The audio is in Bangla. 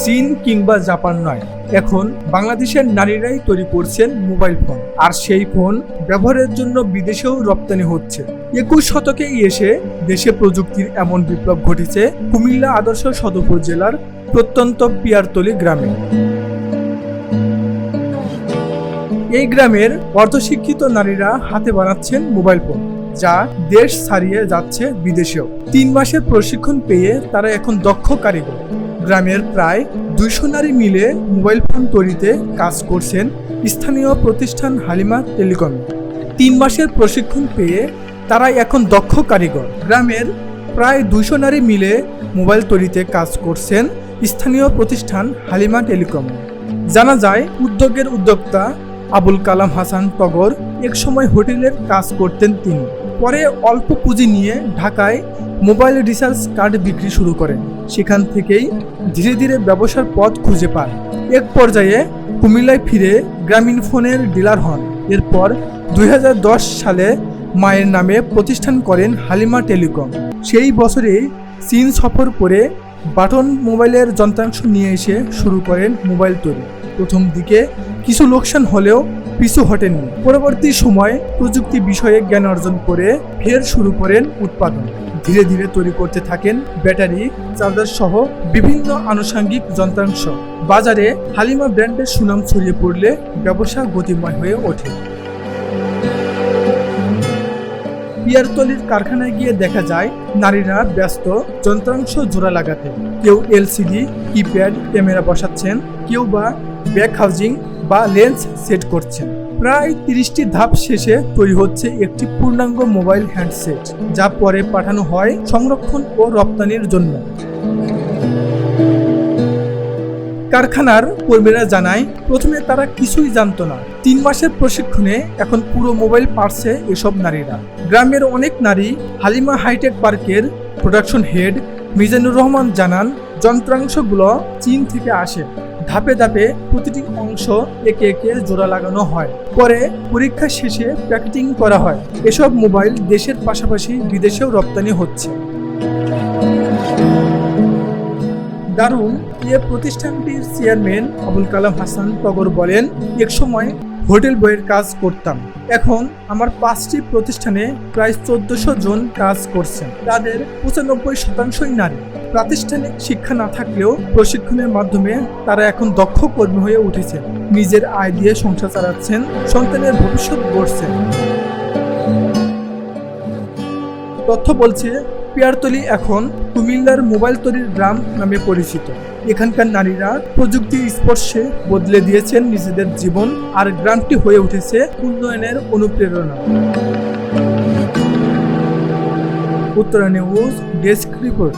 চীন কিংবা জাপান নয়। এখন বাংলাদেশের নারীরাই তৈরি করছেন মোবাইল ফোন। আর সেই ফোন ব্যবহারের জন্য বিদেশেও রপ্তানি হচ্ছে। একুশ শতকে এসে দেশে প্রযুক্তির এমন বিপ্লব ঘটেছে, কুমিল্লা আদর্শ সদর জেলার প্রত্যন্ত পিয়ারতলি গ্রামে। এই গ্রামের অর্ধশিক্ষিত নারীরা হাতে বানাচ্ছেন মোবাইল ফোন, যা দেশ ছাড়িয়ে যাচ্ছে বিদেশেও। তিন মাসের প্রশিক্ষণ পেয়ে তারা এখন দক্ষ কারিগর। গ্রামের প্রায় দুইশো নারী মিলে মোবাইল ফোন তৈরিতে কাজ করছেন স্থানীয় প্রতিষ্ঠান হালিমা টেলিকম। তিন মাসের প্রশিক্ষণ পেয়ে তারা এখন দক্ষ কারিগর। গ্রামের প্রায় দুইশো নারী মিলে মোবাইল তৈরিতে কাজ করছেন স্থানীয় প্রতিষ্ঠান হালিমা টেলিকম। জানা যায়, উদ্যোগের উদ্যোক্তা আবুল কালাম হাসান টগর একসময় হোটেলের কাজ করতেন তিনি। পরে অল্প পুঁজি নিয়ে ঢাকায় মোবাইল রিচার্জ কার্ড বিক্রি শুরু করেন। সেখান থেকেই ধীরে ধীরে ব্যবসার পথ খুঁজে পান। এক পর্যায়ে কুমিল্লায় ফিরে গ্রামীণ ফোনের ডিলার হন। এরপর দুই হাজার দশ সালে মায়ের নামে প্রতিষ্ঠান করেন হালিমা টেলিকম। সেই বছরে চীন সফর করে বাটন মোবাইলের যন্ত্রাংশ নিয়ে এসে শুরু করেন মোবাইল তৈরি। প্রথম দিকে কিছু লোকসান হলেও পিছু হটেননি। পরবর্তী সময় প্রযুক্তি বিষয়ে জ্ঞান অর্জন করে ফের শুরু করেন উৎপাদন। ধীরে ধীরে তৈরি করতে থাকেন ব্যাটারি, চার্জার সহ বিভিন্ন আনুষঙ্গিক যন্ত্রাংশ। বাজারে হালিমা ব্র্যান্ডের সুনাম ছড়িয়ে পড়লে ব্যবসা গতিময় হয়ে ওঠে। পিয়ারতলির কারখানায় গিয়ে দেখা যায়, নারীরা ব্যস্ত, যন্ত্রাংশ জোড়া লাগাতে। কেউ এলসিডি, কিপ্যাড, ক্যামেরা বসাচ্ছেন, কেউ বা ব্যাক হাউজিং বা লেন্স সেট করছেন। প্রায় তিরিশটি ধাপ শেষে তৈরি হচ্ছে একটি পূর্ণাঙ্গ মোবাইল হ্যান্ডসেট, যা পরে পাঠানো হয় সংরক্ষণ ও রপ্তানির জন্য। কারখানার কর্মীরা জানায়, প্রথমে তারা কিছুই জানতো না। তিন মাসের প্রশিক্ষণে এখন পুরো মোবাইল পারছে এসব নারীরা। গ্রামের অনেক নারী হালিমা হাইটেক পার্কের প্রোডাকশন হেড মিজানুর রহমান জানান, যন্ত্রাংশগুলো চীন থেকে আসে। ধাপে ধাপে প্রতিটি অংশ একে একে জোড়া লাগানো হয়। পরে পরীক্ষা শেষে প্যাকেটিং করা হয়। এসব মোবাইল দেশের পাশাপাশি বিদেশেও রপ্তানি হচ্ছে। দারুণ এ প্রতিষ্ঠানটির চেয়ারম্যান আবুল কালাম হাসান টগর বলেন, একসময় হোটেল বইয়ের কাজ করতাম। এখন আমার পাঁচটি প্রতিষ্ঠানে প্রায় চোদ্দশো জন কাজ করছেন। তাদের পঁচানব্বই শতাংশই নারী। প্রাতিষ্ঠানিক শিক্ষা না থাকলেও প্রশিক্ষণের মাধ্যমে তারা এখন দক্ষ কর্মী হয়ে উঠেছেন নিজের আয় দিয়ে সংসার চালাচ্ছেন, সন্তানের ভবিষ্যৎ গড়ছেন। তথ্য বলছে, পিয়ারতলি এখন কুমিল্লার মোবাইল তৈরির গ্রাম নামে পরিচিত। এখানকার নারীরা প্রযুক্তি স্পর্শে বদলে দিয়েছেন নিজেদের জীবন আর গ্রামটি হয়ে উঠেছে উন্নয়নের অনুপ্রেরণা। Uttara news, desk report.